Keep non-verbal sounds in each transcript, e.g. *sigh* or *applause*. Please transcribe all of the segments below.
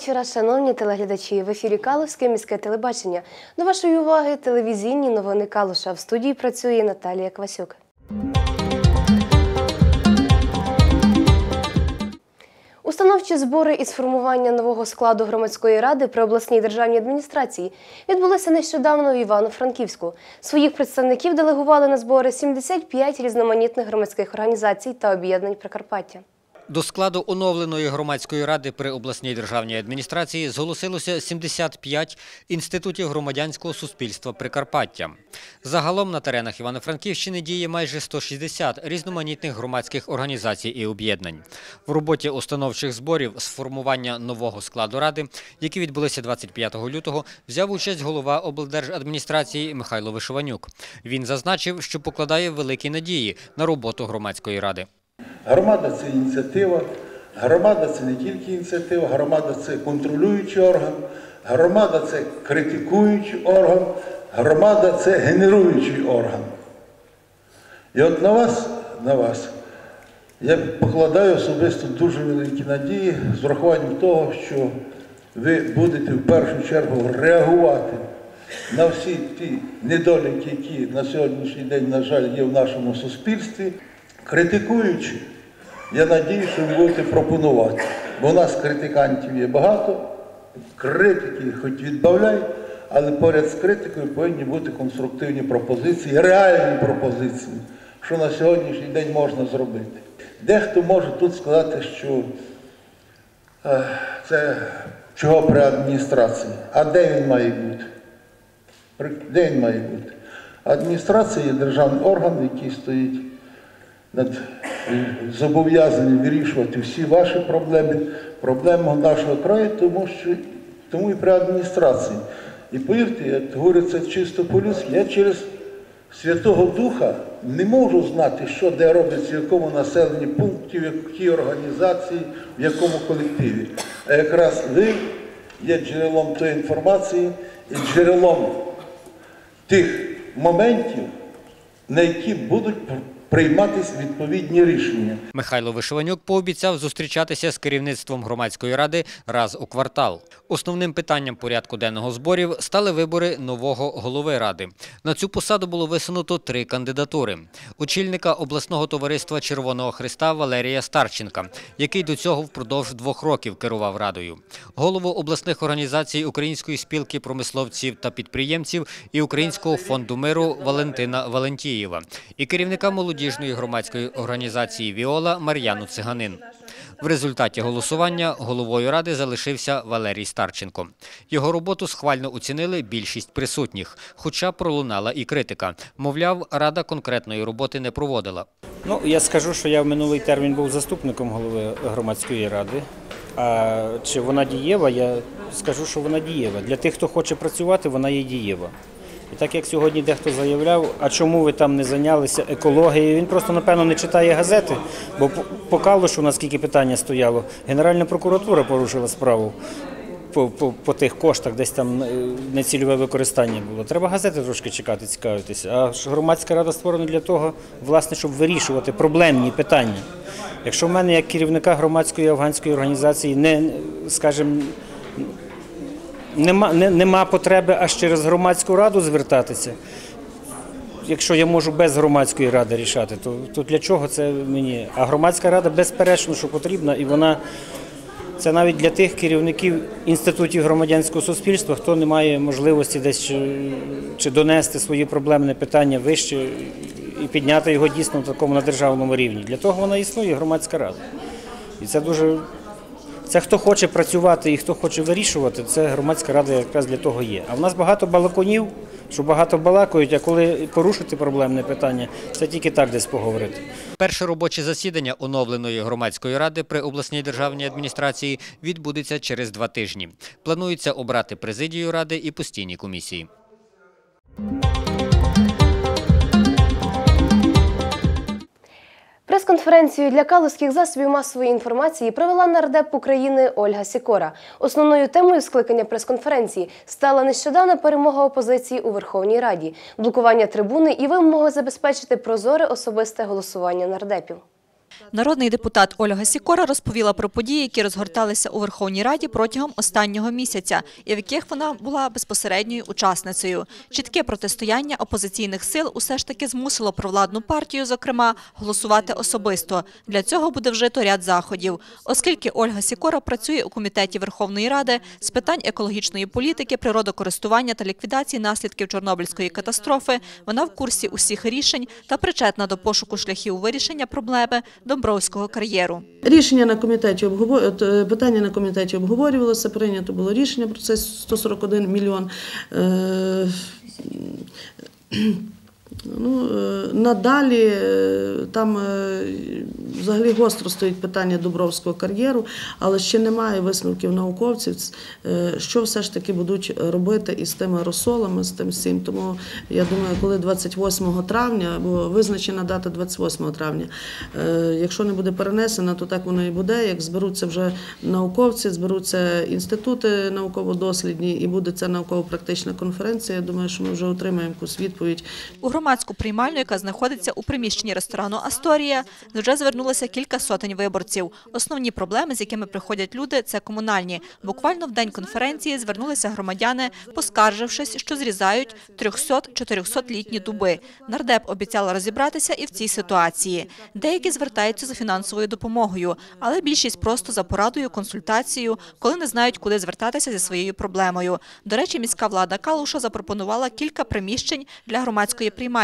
Вечора, шановні телеглядачі. В ефірі Калуське міське телебачення. До вашої уваги телевізійні новини Калуша. В студії працює Наталія Квасюк. Установчі збори із формування нового складу громадської ради при обласній державній адміністрації відбулися нещодавно в Івано-Франківську. Своїх представників делегували на збори 75 різноманітних громадських організацій та об'єднань Прикарпаття. До складу оновленої громадської ради при обласній державній адміністрації зголосилося 75 інститутів громадянського суспільства Прикарпаття. Загалом на теренах Івано-Франківщини діє майже 160 різноманітних громадських організацій і об'єднань. В роботі установчих зборів з формування нового складу ради, які відбулися 25 лютого, взяв участь голова облдержадміністрації Михайло Вишиванюк. Він зазначив, що покладає великі надії на роботу громадської ради. Громада це ініціатива, громада це не тільки ініціатива, громада це контролюючий орган, громада це критикуючий орган, громада це генеруючий орган. І от на вас, на вас, я покладаю особисто дуже великі надії з урахуванням того, що ви будете в першу чергу реагувати на всі ті недоліки, які на сьогоднішній день, на жаль, є в нашому суспільстві. Критикуючи, я надію, що ви будете пропонувати. Бо у нас критикантів є багато, критики хоч відбавляй, але поряд з критикою повинні бути конструктивні пропозиції, реальні пропозиції, що на сьогоднішній день можна зробити. Дехто може тут сказати, що е, це чого при адміністрації, а де він має бути? Де він має бути? Адміністрація є державний орган, який стоїть зобов'язані вирішувати всі ваші проблеми, проблеми нашого краю, тому що тому і при адміністрації. І повірте, я говорю це чисто по-людськи, я через Святого Духа не можу знати, що де робиться, в якому населенні пункті, в якій організації, в якому колективі. А якраз ви є джерелом тої інформації і джерелом тих моментів, на які будуть прийматися відповідні рішення. Михайло Вишиванюк пообіцяв зустрічатися з керівництвом громадської ради раз у квартал. Основним питанням порядку денного зборів стали вибори нового голови ради. На цю посаду було висунуто три кандидатури: очільника обласного товариства Червоного Христа Валерія Старченка, який до цього впродовж двох років керував радою, голову обласних організацій Української спілки промисловців та підприємців і Українського фонду миру Валентина Валентієва і керівника молодіжної громадської організації Віола Мар'яну Циганин. В результаті голосування головою ради залишився Валерій Старченко. Його роботу схвально оцінили більшість присутніх, хоча пролунала і критика. Мовляв, рада конкретної роботи не проводила. Ну, я скажу, що я в минулий термін був заступником голови громадської ради. А чи вона дієва, я скажу, що вона дієва. Для тих, хто хоче працювати, вона є дієва. Так як сьогодні дехто заявляв, а чому ви там не зайнялися екологією, він просто, напевно, не читає газети, бо по- по Калушу, наскільки питання стояло, Генеральна прокуратура порушила справу по, по, по тих коштах, десь там е, нецільове використання було. Треба газети трошки чекати, цікавитися. А громадська рада створена для того, власне, щоб вирішувати проблемні питання. Якщо в мене як керівника громадської афганської організації не, скажімо, нема, не, нема потреби аж через громадську раду звертатися. Якщо я можу без громадської ради рішати, то, то для чого це мені? А громадська рада безперечно, що потрібна, і вона це навіть для тих керівників інститутів громадянського суспільства, хто не має можливості десь чи, чи донести свої проблемне питання вище і підняти його дійсно такому на державному рівні. Для того вона існує громадська рада. І це дуже це хто хоче працювати і хто хоче вирішувати, це громадська рада якраз для того є. А в нас багато балаконів, що багато балакають, а коли порушити проблемне питання, це тільки так десь поговорити. Перше робоче засідання оновленої громадської ради при обласній державній адміністрації відбудеться через два тижні. Планується обрати президію ради і постійні комісії. Прес-конференцію для калузьких засобів масової інформації провела нардеп України Ольга Сікора. Основною темою скликання прес-конференції стала нещодавна перемога опозиції у Верховній Раді, блокування трибуни і вимоги забезпечити прозоре особисте голосування нардепів. Народний депутат Ольга Сікора розповіла про події, які розгорталися у Верховній Раді протягом останнього місяця, і в яких вона була безпосередньою учасницею. Чітке протистояння опозиційних сил усе ж таки змусило провладну партію, зокрема, голосувати особисто. Для цього буде вжито ряд заходів. Оскільки Ольга Сікора працює у комітеті Верховної Ради з питань екологічної політики, природокористування та ліквідації наслідків Чорнобильської катастрофи, вона в курсі усіх рішень та причетна до пошуку шляхів вирішення проблеми Домбровського кар'єру. Рішення на комітеті обговор... е, питання на комітеті обговорювалося, прийнято було рішення про це 141 мільйон. Ну, е, надалі е, там е, взагалі гостро стоїть питання Дубровського кар'єру, але ще немає висновків науковців, що все ж таки будуть робити із тими розсолами, з тим всім. Тому я думаю, коли 28 травня, бо визначена дата 28 травня, якщо не буде перенесена, то так воно і буде. Як зберуться вже науковці, зберуться інститути науково-дослідні, і буде ця науково-практична конференція. Я думаю, що ми вже отримаємо якусь відповідь. У громадську приймальню, яка знаходиться у приміщенні ресторану Асторія, вже звернулося кілька сотень виборців. Основні проблеми, з якими приходять люди, це комунальні. Буквально в день конференції звернулися громадяни, поскаржившись, що зрізають 300-400-літні дуби. Нардеп обіцяла розібратися і в цій ситуації. Деякі звертаються за фінансовою допомогою, але більшість просто за порадою, консультацією, коли не знають, куди звертатися зі своєю проблемою. До речі, міська влада Калуша запропонувала кілька приміщень для громадської приймальні,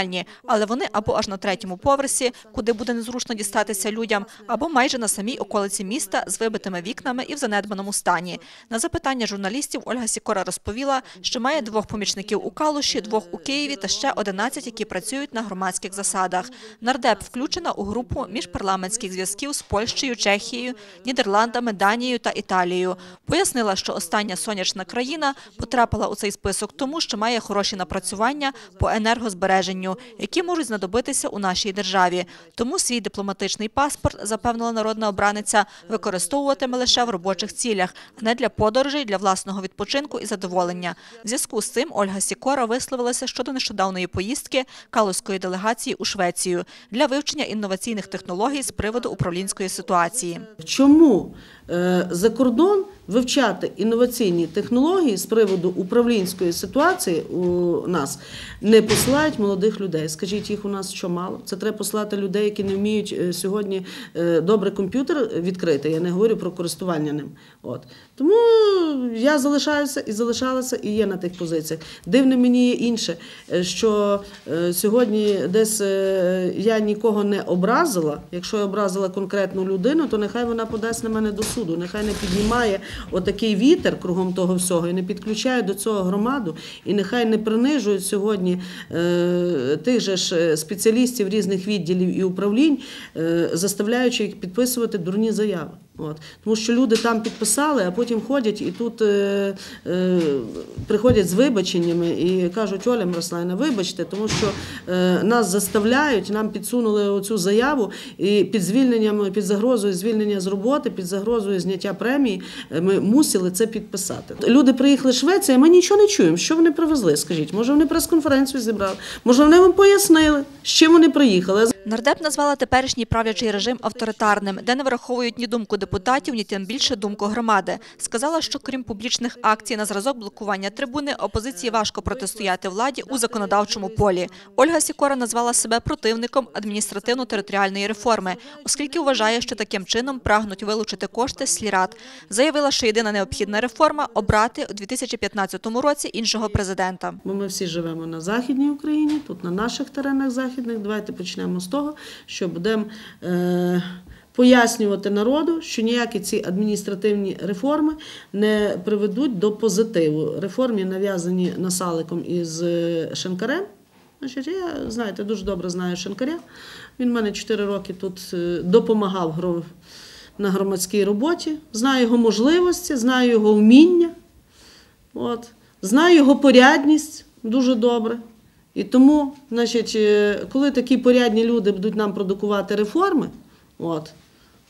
але вони або аж на третьому поверсі, куди буде незручно дістатися людям, або майже на самій околиці міста з вибитими вікнами і в занедбаному стані. На запитання журналістів Ольга Сікора розповіла, що має двох помічників у Калуші, двох у Києві та ще 11, які працюють на громадських засадах. Нардеп включена у групу міжпарламентських зв'язків з Польщею, Чехією, Нідерландами, Данією та Італією. Пояснила, що остання сонячна країна потрапила у цей список тому, що має хороші напрацювання по енергозбереженню, які можуть знадобитися у нашій державі. Тому свій дипломатичний паспорт, запевнила народна обраниця, використовуватиме лише в робочих цілях, а не для подорожей, для власного відпочинку і задоволення. В зв'язку з цим Ольга Сікора висловилася щодо нещодавної поїздки калузької делегації у Швецію для вивчення інноваційних технологій з приводу управлінської ситуації. Чому за кордон вивчати інноваційні технології з приводу управлінської ситуації у нас не посилають молодих людей? Скажіть, їх у нас що мало? Це треба послати людей, які не вміють е, сьогодні е, добре комп'ютер відкрити. Я не говорю про користування ним. От тому я залишаюся і залишалася і є на тих позиціях. Дивне мені є інше, е, що е, сьогодні десь е, я нікого не образила. Якщо я образила конкретну людину, то нехай вона подасть на мене до суду, нехай не піднімає отакий вітер кругом того всього і не підключає до цього громаду, і нехай не принижують сьогодні тих же ж спеціалістів різних відділів і управлінь, заставляючи їх підписувати дурні заяви. От. Тому що люди там підписали, а потім ходять і тут е, е, приходять з вибаченнями і кажуть, Оля Мирославівна, вибачте, тому що е, нас заставляють, нам підсунули оцю заяву і під звільненням, під загрозою звільнення з роботи, під загрозою зняття премії е, ми мусили це підписати. Люди приїхали з Швеції, ми нічого не чуємо. Що вони привезли? Скажіть, може вони прес-конференцію зібрали? Може вони вам пояснили, з чим вони приїхали? Нардеп назвала теперішній правлячий режим авторитарним, де не враховують ні думку депутатів, ні тим більше думку громади. Сказала, що крім публічних акцій на зразок блокування трибуни, опозиції важко протистояти владі у законодавчому полі. Ольга Сікора назвала себе противником адміністративно-територіальної реформи, оскільки вважає, що таким чином прагнуть вилучити кошти з слірад. Заявила, що єдина необхідна реформа обрати у 2015 році іншого президента. Ми всі живемо на Західній Україні, тут на наших теренах західних. Давайте почнемо з того, що будемо е, пояснювати народу, що ніякі ці адміністративні реформи не приведуть до позитиву. Реформі нав'язані насаликом із е, Шенкарем. Я знаєте, дуже добре знаю Шенкаря. Він мене 4 роки тут е, допомагав на громадській роботі. Знаю його можливості, знаю його вміння. От. Знаю його порядність дуже добре. І тому, значить, е, коли такі порядні люди будуть нам продукувати реформи, от,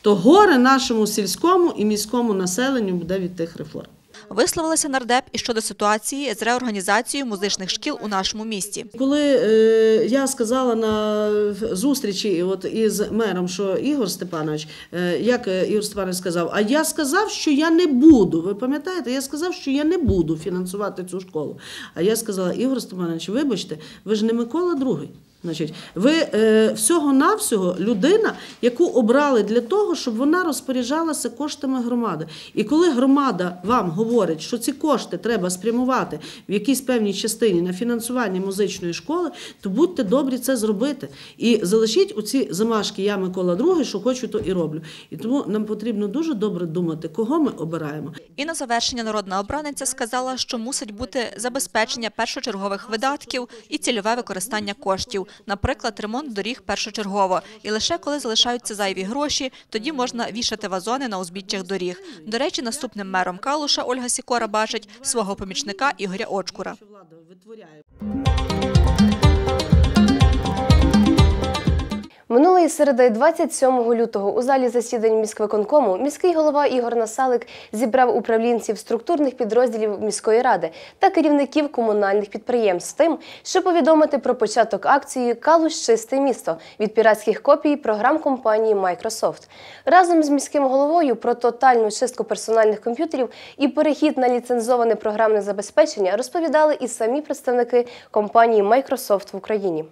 то горе нашому сільському і міському населенню буде від тих реформ. Висловилася нардеп і щодо ситуації з реорганізацією музичних шкіл у нашому місті. Коли е, я сказала на зустрічі от із мером, що Ігор Степанович, е, як е, Ігор Степанович сказав, а я сказав, що я не буду. Ви пам'ятаєте, я сказав, що я не буду фінансувати цю школу. А я сказала, Ігор Степанович, вибачте, ви ж не Микола II. Значить, ви е, всього-навсього людина, яку обрали для того, щоб вона розпоряджалася коштами громади. І коли громада вам говорить, що ці кошти треба спрямувати в якійсь певній частині на фінансування музичної школи, то будьте добрі це зробити. І залишіть оці замашки я Микола II, що хочу, то і роблю. І тому нам потрібно дуже добре думати, кого ми обираємо. І на завершення народна обраниця сказала, що мусить бути забезпечення першочергових видатків і цільове використання коштів, наприклад, ремонт доріг першочергово. І лише коли залишаються зайві гроші, тоді можна вішати вазони на узбіччях доріг. До речі, наступним мером Калуша Ольга Сікора бачить свого помічника Ігоря Очкура. Минулої середи, 27 лютого, у залі засідань міськвиконкому міський голова Ігор Насалик зібрав управлінців структурних підрозділів міської ради та керівників комунальних підприємств з тим, щоб повідомити про початок акції Калуш чисте місто від піратських копій програм компанії Microsoft. Разом з міським головою про тотальну чистку персональних комп'ютерів і перехід на ліцензоване програмне забезпечення розповідали і самі представники компанії Microsoft в Україні.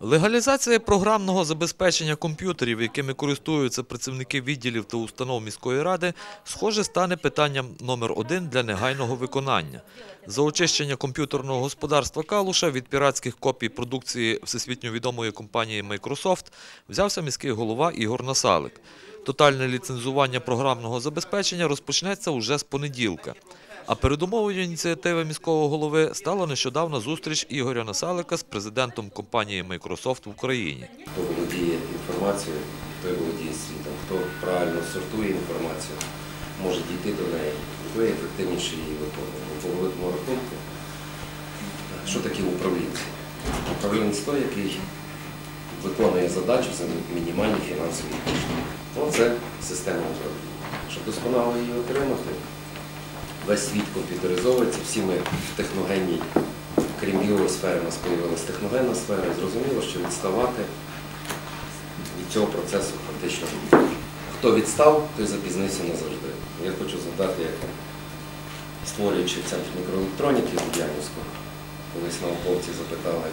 Легалізація програмного забезпечення комп'ютерів, якими користуються працівники відділів та установ міської ради, схоже, стане питанням номер один для негайного виконання. За очищення комп'ютерного господарства Калуша від піратських копій продукції всесвітньо відомої компанії Microsoft взявся міський голова Ігор Насалик. Тотальне ліцензування програмного забезпечення розпочнеться уже з понеділка. А передумовою ініціативи міського голови стала нещодавна зустріч Ігоря Насалика з президентом компанії Microsoft в Україні. хто володіє інформацією, той володіє світом, хто правильно сортує інформацію, може дійти до неї, той ефективніше її виконує. По великому рахунку, що таке управлінці? Управлінець той, який виконує задачу за мінімальні фінансові кошти. Це система управління. Щоб досконало її отримати, весь світ комп'ютеризовується, всі ми в техногенній, крім білої сфери, у нас з'явилася техногенна сфера, зрозуміло, що відставати від цього процесу фактично. Хто відстав, той запізнився назавжди. Я хочу згадати, як створюючи центр мікроелектроніки Луб'янівського, колись науковці запитали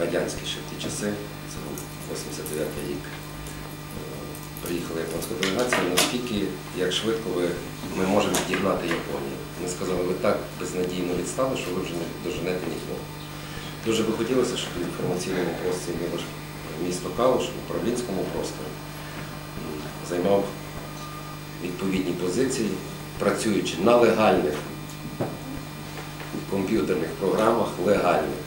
радянські ще в ті часи, це був 89 рік, приїхала японська делегація, наскільки, як швидко ви, ми можемо відігнати Японію. Вони сказали, ви так безнадійно відстали, що ви вже не доженете нікого. Дуже би хотілося, щоб в інформаційному просторі місто Калуш, в управлінському просторі займав відповідні позиції, працюючи на легальних комп'ютерних програмах, легальних.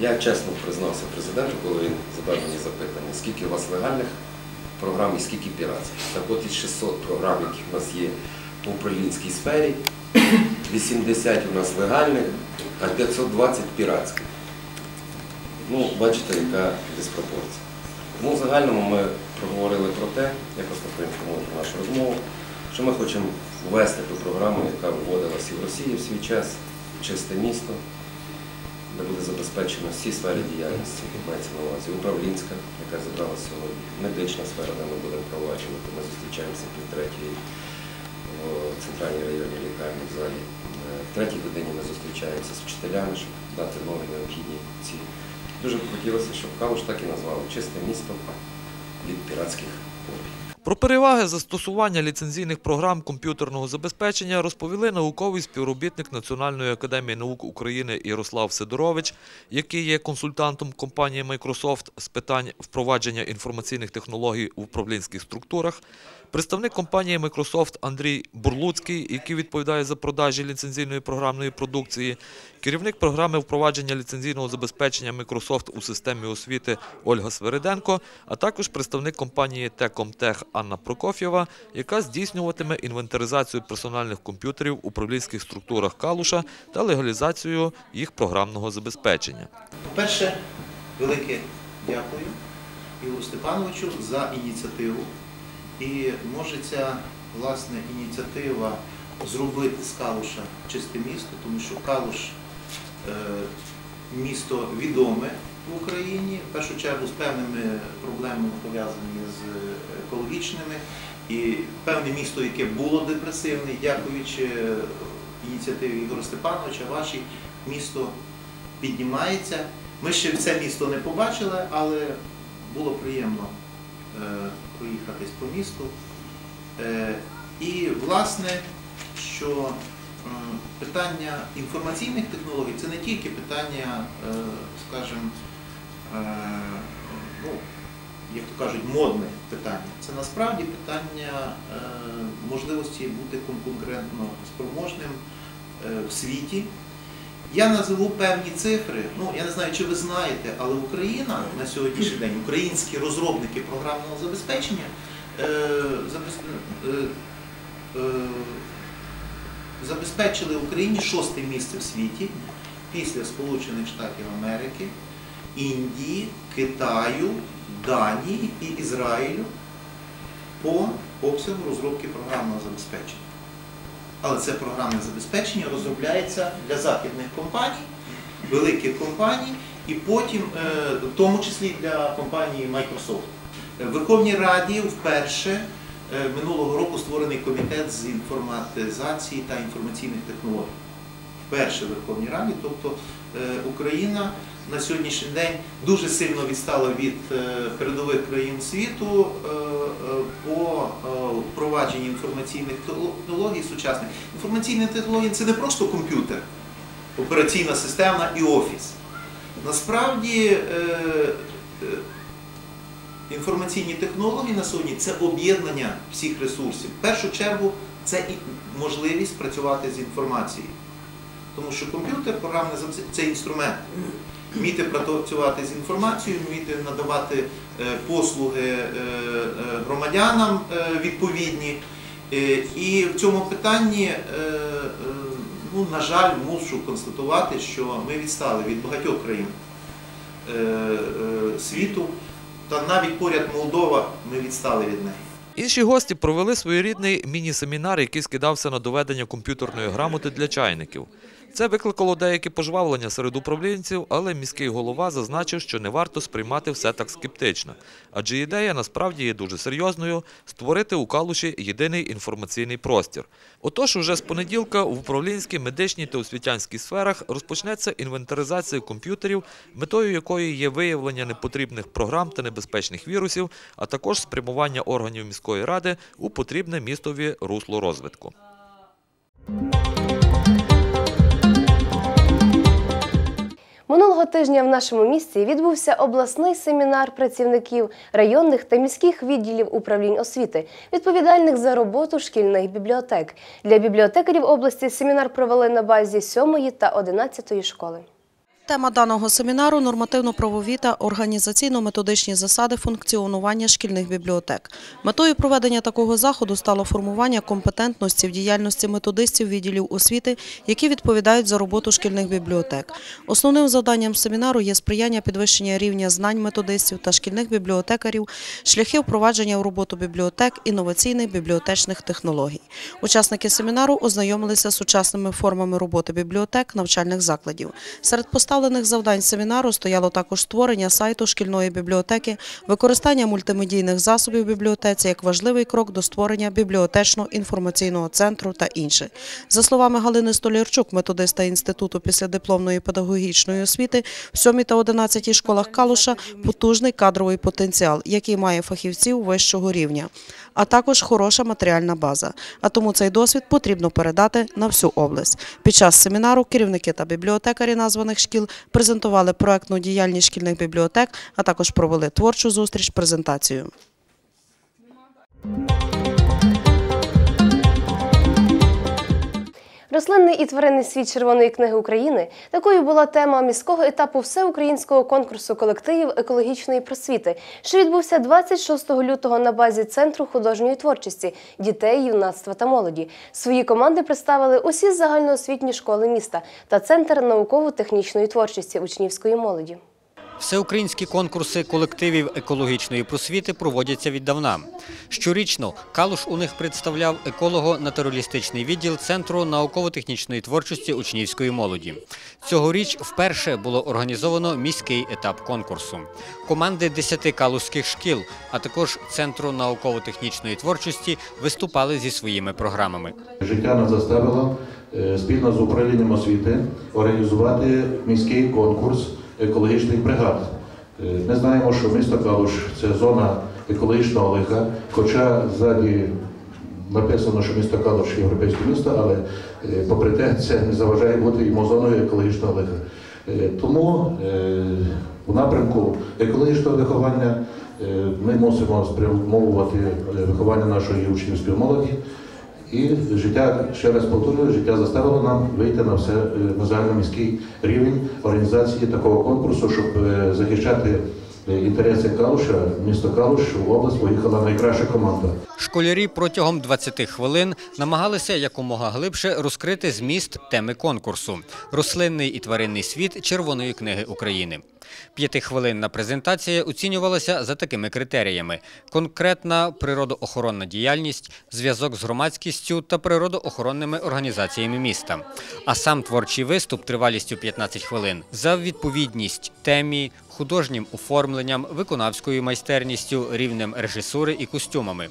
Я чесно признався президенту, коли він задав мені запитання, скільки у вас легальних програм і скільки піратських. Так от із 600 програм, які в нас є по управлінській сфері, *coughs* 80 у нас легальних, а 520 піратських. Ну, бачите, яка диспропорція. Тому в загальному ми проговорили про те, я просто проінформую про нашу розмову, що ми хочемо ввести ту програму, яка вводилася і в Росії в свій час, чисте місто, де буде забезпечено всі сфери діяльності, мається на увазі управлінська, яка зібрала сьогодні, медична сфера, де ми будемо проваджувати. Ми зустрічаємося пів третьої в центральній районній лікарні в залі. Е, В третій годині ми зустрічаємося з вчителями, щоб дати нові необхідні ці. Дуже б хотілося, щоб Калуш так і назвали чисте місто від піратських копій. Про переваги застосування ліцензійних програм комп'ютерного забезпечення розповіли науковий співробітник Національної академії наук України Ярослав Сидорович, який є консультантом компанії Microsoft з питань впровадження інформаційних технологій у управлінських структурах, представник компанії Microsoft Андрій Бурлуцький, який відповідає за продажі ліцензійної програмної продукції, керівник програми впровадження ліцензійного забезпечення Microsoft у системі освіти Ольга Свериденко, а також представник компанії Tecomtech Анна Прокоф'єва, яка здійснюватиме інвентаризацію персональних комп'ютерів в управлінських структурах Калуша та легалізацію їх програмного забезпечення. По-перше, велике дякую Ігору Степановичу за ініціативу. І може ця власне ініціатива зробити з Калуша чисте місто, тому що Калуш е, місто відоме в Україні, в першу чергу з певними проблемами пов'язаними з екологічними. І певне місто, яке було депресивне, дякуючи е, ініціативі Ігоря Степановича, ваше місто піднімається. Ми ще це місто не побачили, але було приємно е, проїхатись по місту. Е, І, власне, що питання інформаційних технологій це не тільки питання, е, скажімо, е, ну, як то кажуть, модне питання. Це насправді питання можливості бути конкурентно спроможним в світі. Я назову певні цифри. Ну, я не знаю, чи ви знаєте, але Україна на сьогоднішній день, українські розробники програмного забезпечення е, е, е, забезпечили Україні шосте місце в світі після Сполучених Штатів Америки, Індії, Китаю, Данії і Ізраїлю по обсягу розробки програмного забезпечення. Але це програмне забезпечення розробляється для західних компаній, великих компаній, і потім, е, в тому числі для компанії Microsoft. Е, В Верховній Раді вперше е, минулого року створений комітет з інформатизації та інформаційних технологій. Вперше в Верховній Раді, тобто Україна на сьогоднішній день дуже сильно відстала від е, передових країн світу е, е, по впровадженні інформаційних технологій сучасних. Інформаційні технології це не просто комп'ютер, операційна система і офіс. Насправді інформаційні технології на сьогодні це об'єднання всіх ресурсів. В першу чергу це і можливість працювати з інформацією. Тому що комп'ютер, програмне це інструмент. Вміти працювати з інформацією, вміти надавати е, послуги е, е, громадянам відповідні. І в цьому питанні, ну, на жаль, мушу констатувати, що ми відстали від багатьох країн світу, та навіть поряд Молдова ми відстали від неї. Інші гості провели своєрідний міні-семінар, який скидався на доведення комп'ютерної грамоти для чайників. Це викликало деякі пожвавлення серед управлінців, але міський голова зазначив, що не варто сприймати все так скептично. Адже ідея насправді є дуже серйозною – створити у Калуші єдиний інформаційний простір. Отож, уже з понеділка в управлінській, медичній та освітянській сферах розпочнеться інвентаризація комп'ютерів, метою якої є виявлення непотрібних програм та небезпечних вірусів, а також спрямування органів міської ради у потрібне містові русло розвитку. Минулого тижня в нашому місті відбувся обласний семінар працівників районних та міських відділів управлінь освіти, відповідальних за роботу шкільних бібліотек. Для бібліотекарів області семінар провели на базі 7 та 11 школи. Тема даного семінару – нормативно-правові та організаційно-методичні засади функціонування шкільних бібліотек. Метою проведення такого заходу стало формування компетентності в діяльності методистів відділів освіти, які відповідають за роботу шкільних бібліотек. Основним завданням семінару є сприяння підвищення рівня знань методистів та шкільних бібліотекарів, шляхи впровадження в роботу бібліотек, інноваційних бібліотечних технологій. Учасники семінару ознайомилися з сучасними формами роботи бібліотек навчальних закладів. Серед поставлених завдань семінару стояло також створення сайту шкільної бібліотеки, використання мультимедійних засобів бібліотеці як важливий крок до створення бібліотечно-інформаційного центру та інше. За словами Галини Столярчук, методиста Інституту післядипломної педагогічної освіти, в 7 та 11 школах Калуша потужний кадровий потенціал, який має фахівців вищого рівня, а також хороша матеріальна база. А тому цей досвід потрібно передати на всю область. Під час семінару керівники та бібліотекарі названих шкіл презентували проектну діяльність шкільних бібліотек, а також провели творчу зустріч презентацію. Рослинний і тваринний світ Червоної книги України такою була тема міського етапу всеукраїнського конкурсу колективів екологічної просвіти, що відбувся 26 лютого на базі Центру художньої творчості дітей, юнацтва та молоді. Свої команди представили усі загальноосвітні школи міста та Центр науково-технічної творчості учнівської молоді. Всеукраїнські конкурси колективів екологічної просвіти проводяться віддавна. Щорічно Калуш у них представляв еколого-натуралістичний відділ Центру науково-технічної творчості учнівської молоді. Цьогоріч вперше було організовано міський етап конкурсу. Команди 10 калузьких шкіл, а також Центру науково-технічної творчості виступали зі своїми програмами. Життя нас заставило е, спільно з управлінням освіти організувати міський конкурс екологічних бригад. Е, Ми знаємо, що місто Калуш це зона екологічного лиха, хоча ззаді написано, що місто Калуш європейське місто, але е, попри те це не заважає бути йому зоною екологічного лиха. Е, Тому у напрямку екологічного виховання ми мусимо спрямовувати виховання нашої учнівської молоді. І життя, ще раз повторюю, життя заставило нам вийти на все е, на загальноміський рівень організації такого конкурсу, щоб е, захищати е, інтереси Калуша, місто Калуш, в область поїхала найкраща команда. Школярі протягом 20 хвилин намагалися якомога глибше розкрити зміст теми конкурсу рослинний і тваринний світ Червоної книги України. П'ятихвилинна презентація оцінювалася за такими критеріями: конкретна природоохоронна діяльність, зв'язок з громадськістю та природоохоронними організаціями міста. А сам творчий виступ тривалістю 15 хвилин за відповідність темі, художнім оформленням, виконавською майстерністю, рівнем режисури і костюмами.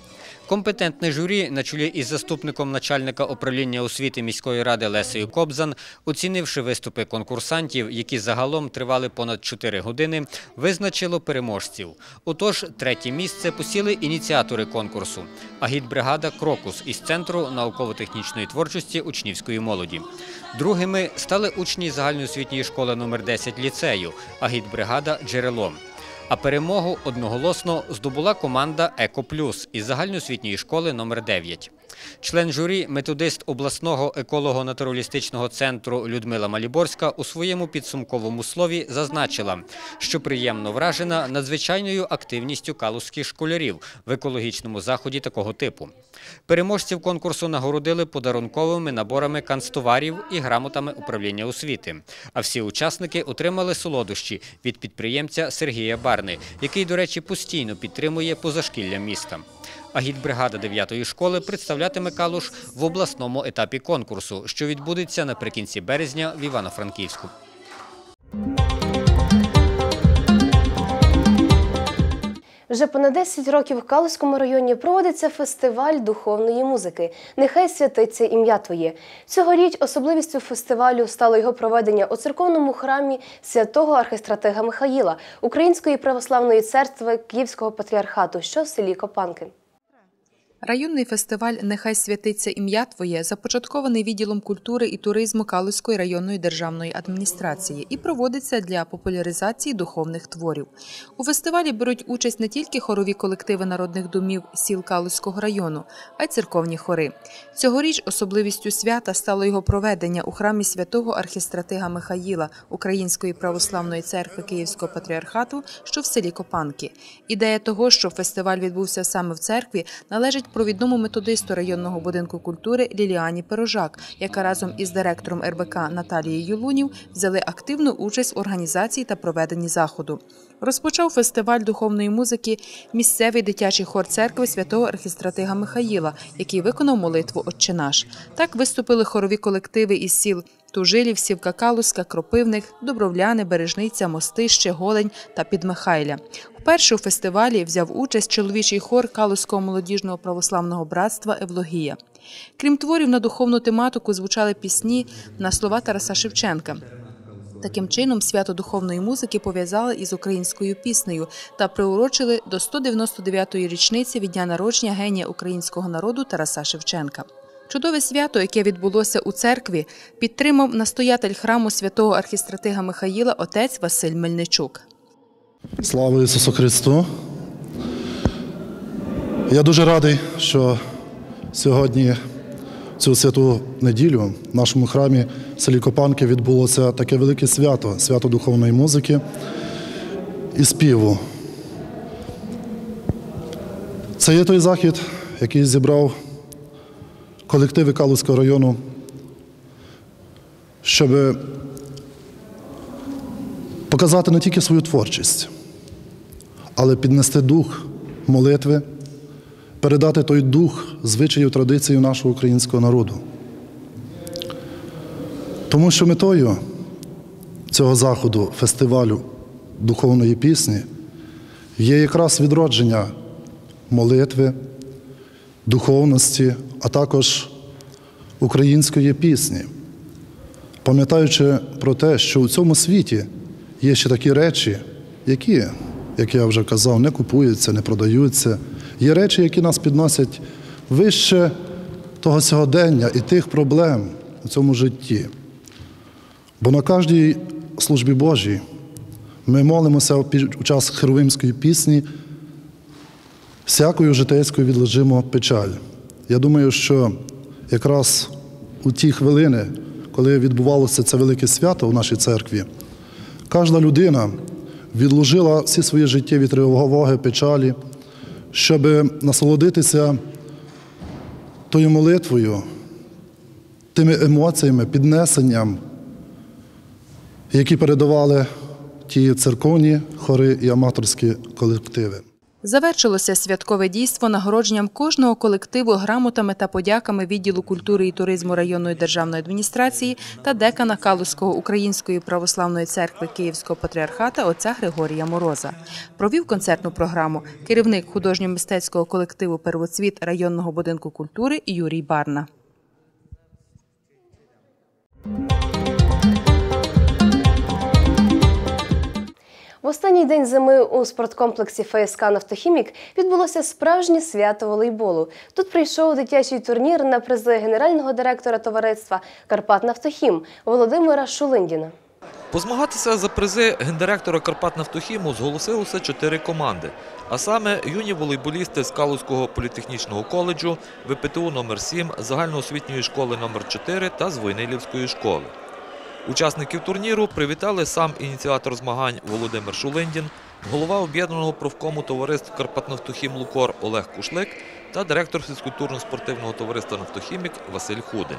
Компетентне журі на чолі із заступником начальника управління освіти міської ради Лесею Кобзан, оцінивши виступи конкурсантів, які загалом тривали понад 4 години, визначило переможців. Отож, третє місце посіли ініціатори конкурсу – агітбригада «Крокус» із Центру науково-технічної творчості учнівської молоді. Другими стали учні загальноосвітньої школи номер 10 ліцею – агітбригада «Джерело». А перемогу одноголосно здобула команда Еко Плюс із загальноосвітньої школи номер 9 Член журі, методист обласного еколого-натуралістичного центру Людмила Маліборська у своєму підсумковому слові зазначила, що приємно вражена надзвичайною активністю калузьких школярів в екологічному заході такого типу. Переможців конкурсу нагородили подарунковими наборами канцтоварів і грамотами управління освіти. А всі учасники отримали солодощі від підприємця Сергія Барни, який, до речі, постійно підтримує позашкілля міста. Агітбригада 9-ї школи представлятиме Калуш в обласному етапі конкурсу, що відбудеться наприкінці березня в Івано-Франківську. Вже понад 10 років в Калузькому районі проводиться фестиваль духовної музики. Нехай святиться ім'я Твоє. Цьогоріч особливістю фестивалю стало його проведення у церковному храмі святого архистратига Михаїла Української православної церкви Київського патріархату, що в селі Копанки. Районний фестиваль Нехай святиться ім'я Твоє започаткований відділом культури і туризму Калузької районної державної адміністрації і проводиться для популяризації духовних творів. У фестивалі беруть участь не тільки хорові колективи народних домів сіл Калузького району, а й церковні хори. Цьогоріч особливістю свята стало його проведення у храмі святого архістратига Михаїла Української православної церкви Київського патріархату, що в селі Копанки. Ідея того, що фестиваль відбувся саме в церкві, належить провідному методисту районного будинку культури Ліліані Пирожак, яка разом із директором РБК Наталією Лунів взяли активну участь в організації та проведенні заходу. Розпочав фестиваль духовної музики місцевий дитячий хор церкви святого архістратига Михаїла, який виконав молитву «Отче наш». Так виступили хорові колективи із сіл Тужилів, Сівка Калузька, Кропивник, Добровляни, Бережниця, Мостище, Голень та Підмихайля. Вперше у фестивалі взяв участь чоловічий хор Калузького молодіжного православного братства Евлогія. Крім творів на духовну тематику звучали пісні на слова Тараса Шевченка. Таким чином, свято духовної музики пов'язали із українською піснею та приурочили до 199-ї річниці від дня народження генія українського народу Тараса Шевченка. Чудове свято, яке відбулося у церкві, підтримав настоятель храму святого архістратига Михаїла отець Василь Мельничук. Слава Ісусу Христу! Я дуже радий, що сьогодні, цю святу неділю, в нашому храмі в селі Копанки відбулося таке велике свято свято духовної музики і співу. Це є той захід, який зібрав колективи Калузького району, щоб показати не тільки свою творчість, але піднести дух молитви, передати той дух звичаїв традицій нашого українського народу. Тому що метою цього заходу, фестивалю духовної пісні, є якраз відродження молитви, духовності, а також української пісні, пам'ятаючи про те, що у цьому світі є ще такі речі, які, як я вже казав, не купуються, не продаються. Є речі, які нас підносять вище того сьогодення і тих проблем у цьому житті. Бо на кожній службі Божій ми молимося під час херовимської пісні, всякою житейською відложимо печаль. Я думаю, що якраз у ті хвилини, коли відбувалося це велике свято у нашій церкві, кожна людина відложила всі свої життєві тривоги, печалі, щоб насолодитися тою молитвою, тими емоціями, піднесенням, які передавали ті церковні хори і аматорські колективи. Завершилося святкове дійство нагородженням кожного колективу грамотами та подяками відділу культури і туризму районної державної адміністрації та декана Калузького Української православної церкви Київського патріархата отця Григорія Мороза. Провів концертну програму керівник художньо-мистецького колективу Первоцвіт районного будинку культури Юрій Барна. В останній день зими у спорткомплексі ФСК «Нафтохімік» відбулося справжнє свято волейболу. Тут прийшов дитячий турнір на призи генерального директора товариства «Карпат Нафтохім» Володимира Шулиндіна. Позмагатися за призи гендиректора Карпатнафтохіму зголосилося чотири команди, а саме юні волейболісти з Калузького політехнічного коледжу, ВПТУ номер 7 загальноосвітньої школи номер 4 та з Войнилівської школи. Учасників турніру привітали сам ініціатор змагань Володимир Шулиндін, голова об'єднаного профкому товариств Карпатнафтохім Лукор Олег Кушлик та директор фізкультурно-спортивного товариства Нафтохімік Василь Худень.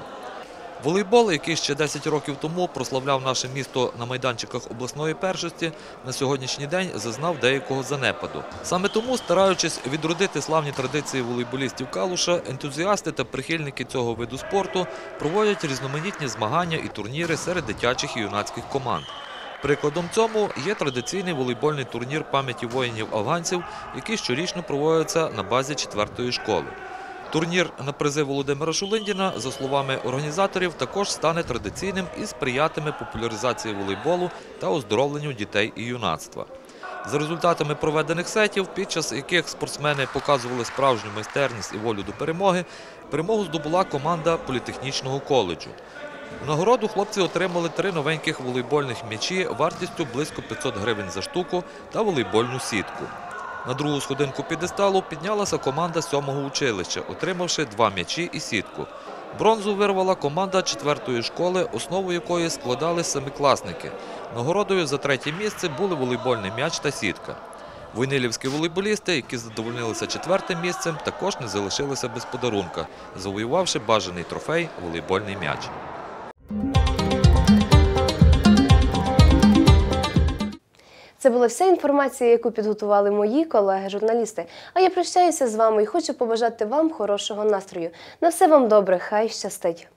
Волейбол, який ще 10 років тому прославляв наше місто на майданчиках обласної першості, на сьогоднішній день зазнав деякого занепаду. Саме тому, стараючись відродити славні традиції волейболістів Калуша, ентузіасти та прихильники цього виду спорту проводять різноманітні змагання і турніри серед дитячих і юнацьких команд. Прикладом цьому є традиційний волейбольний турнір пам'яті воїнів-афганців, який щорічно проводиться на базі 4-ї школи. Турнір на призи Володимира Шулиндіна, за словами організаторів, також стане традиційним і сприятиме популяризації волейболу та оздоровленню дітей і юнацтва. За результатами проведених сетів, під час яких спортсмени показували справжню майстерність і волю до перемоги, перемогу здобула команда політехнічного коледжу. У нагороду хлопці отримали три новеньких волейбольних м'ячі вартістю близько 500 гривень за штуку та волейбольну сітку. На другу сходинку підесталу піднялася команда сьомого училища, отримавши два м'ячі і сітку. Бронзу вирвала команда четвертої школи, основу якої складали семикласники. Нагородою за третє місце були волейбольний м'яч та сітка. Войнилівські волейболісти, які задовольнилися четвертим місцем, також не залишилися без подарунка, завоювавши бажаний трофей волейбольний м'яч. Це була вся інформація, яку підготували мої колеги-журналісти. А я прощаюся з вами і хочу побажати вам хорошого настрою. На все вам добре, хай щастить!